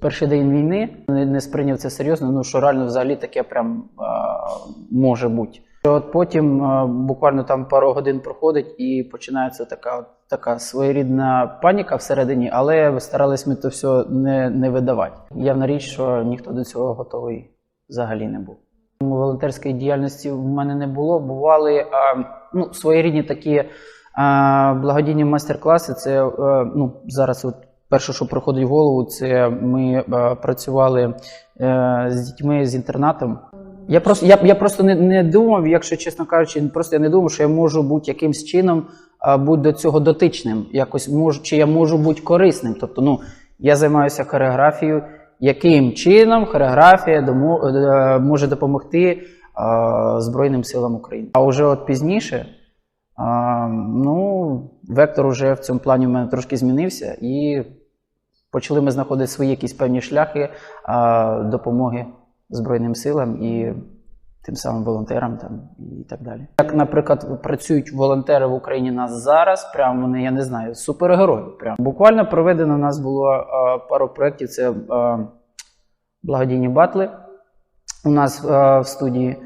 перший день війни не, не сприйняв це серйозно, ну що реально взагалі таке прям а, може бути. От потім а, буквально там пару годин проходить і починається така, така своєрідна паніка всередині, але старались ми то все не, не видавати. Явна річ, що ніхто до цього готовий взагалі не був. Волонтерської діяльності в мене не було. Бували а, ну, своєрідні такі а, благодійні майстер-класи. Це е, ну, зараз от перше, що приходить в голову, це ми е, працювали е, з дітьми з інтернатом. Я просто, я, я просто не, не думав, якщо чесно кажучи, просто я не думав, що я можу бути якимсь чином бути до цього дотичним. Якось можу, чи я можу бути корисним. Тобто, ну, я займаюся хореографією. Яким чином хореографія е, може допомогти Збройним силам України? А вже от пізніше, ну, вектор уже в цьому плані в мене трошки змінився, і почали ми знаходити свої якісь певні шляхи допомоги Збройним силам і тим самим волонтерам там, і так далі. Як, наприклад, працюють волонтери в Україні нас зараз, прям вони, я не знаю, супергерої. Прям. Буквально проведено у нас було пару проєктів. Це благодійні батли у нас в студії.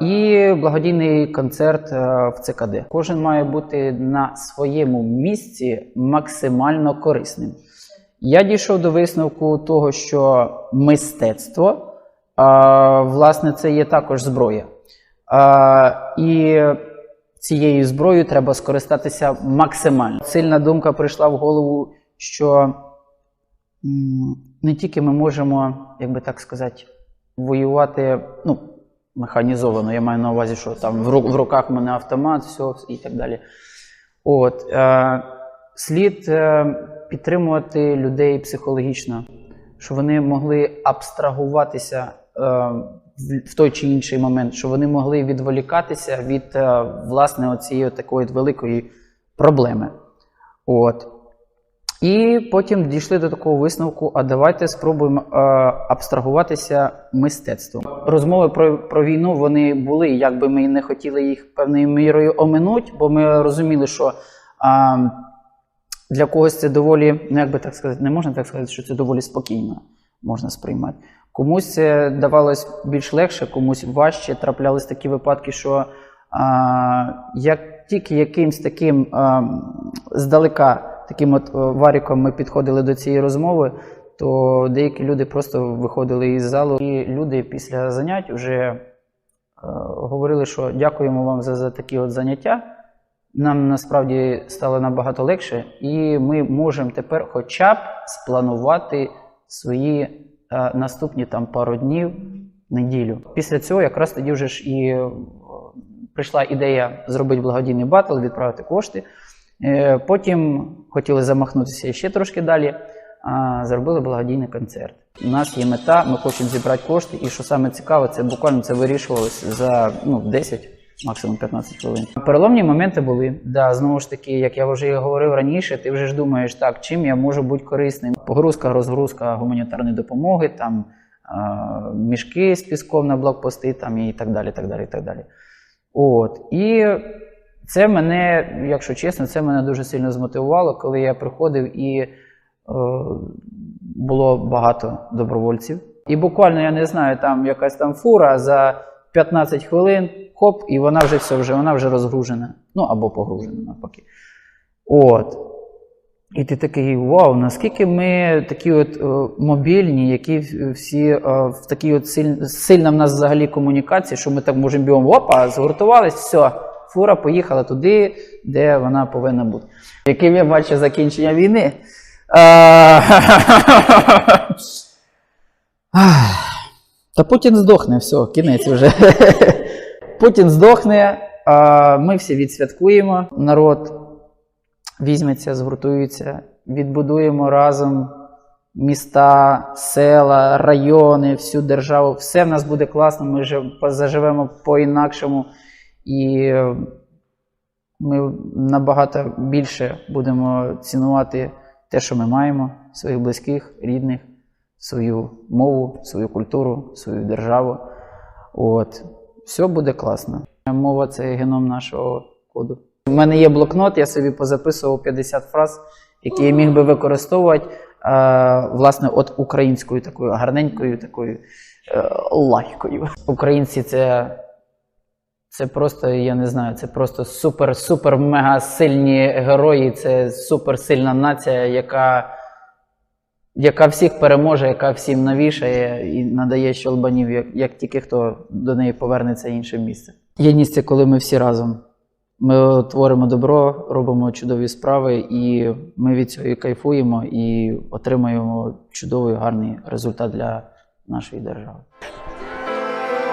І благодійний концерт в ЦКД. Кожен має бути на своєму місці максимально корисним. Я дійшов до висновку того, що мистецтво, власне, це є також зброя. І цією зброєю треба скористатися максимально. Сильна думка прийшла в голову, що не тільки ми можемо, як би так сказати, воювати, ну, механізовано, я маю на увазі, що там в руках в мене автомат, все і так далі. От, е, слід е, підтримувати людей психологічно, щоб вони могли абстрагуватися е, в, той чи інший момент, щоб вони могли відволікатися від е, власне оцієї такої великої проблеми. От. І потім дійшли до такого висновку: а давайте спробуємо е, абстрагуватися мистецтвом. Розмови про, про війну вони були, якби ми не хотіли їх певною мірою оминути, бо ми розуміли, що а, для когось це доволі, ну як би так сказати, не можна так сказати, що це доволі спокійно можна сприймати. Комусь це давалось більш легше, комусь важче. Траплялись такі випадки, що а, як тільки якимсь таким а, здалека, таким от е, варіком ми підходили до цієї розмови, то деякі люди просто виходили із залу, і люди після занять вже е, говорили, що дякуємо вам за, за такі от заняття. Нам насправді стало набагато легше, і ми можемо тепер хоча б спланувати свої е, наступні там пару днів, неділю. Після цього якраз тоді вже ж і е, прийшла ідея зробити благодійний батл, відправити кошти. Е, Потім хотіли замахнутися ще трошки далі, а зробили благодійний концерт. У нас є мета, ми хочемо зібрати кошти, і що саме цікаве, це буквально це вирішувалося за ну, 10, максимум 15 хвилин. Переломні моменти були. Да, знову ж таки, як я вже говорив раніше, ти вже ж думаєш, так, чим я можу бути корисним. Погрузка, розгрузка гуманітарної допомоги, там а, мішки з піском на блокпости, там і так далі. так далі, так далі. От. І це мене, якщо чесно, це мене дуже сильно змотивувало, коли я приходив і е, було багато добровольців. І буквально, я не знаю, там якась там фура за 15 хвилин, хоп, і вона вже все, вже, вона вже розгружена. Ну або погружена навпаки. От. І ти такий, вау, наскільки ми такі от е, мобільні, які всі е, в такій от силь, сильна в нас взагалі комунікація, що ми так можемо бігом, опа, згуртувались, все, фура поїхала туди, де вона повинна бути. Яким я бачу закінчення війни. Ах, Та Путін здохне, все, кінець вже. Путін здохне, а ми всі відсвяткуємо. Народ візьметься, згуртується, відбудуємо разом міста, села, райони, всю державу. Все в нас буде класно, ми жив- заживемо по-інакшому. І е, ми набагато більше будемо цінувати те, що ми маємо, своїх близьких, рідних, свою мову, свою культуру, свою державу. От. Все буде класно. Мова це геном нашого коду. У мене є блокнот, я собі позаписував 50 фраз, який я міг би використовувати е, власне от українською такою гарненькою такою е, лайкою. Українці це. Це просто, я не знаю, це просто супер, супер мега сильні герої. Це супер сильна нація, яка, яка всіх переможе, яка всім навішає і надає щолбанів, як, як тільки хто до неї повернеться інше місце. Єдність це коли ми всі разом. Ми творимо добро, робимо чудові справи, і ми від цього і кайфуємо і отримуємо чудовий гарний результат для нашої держави.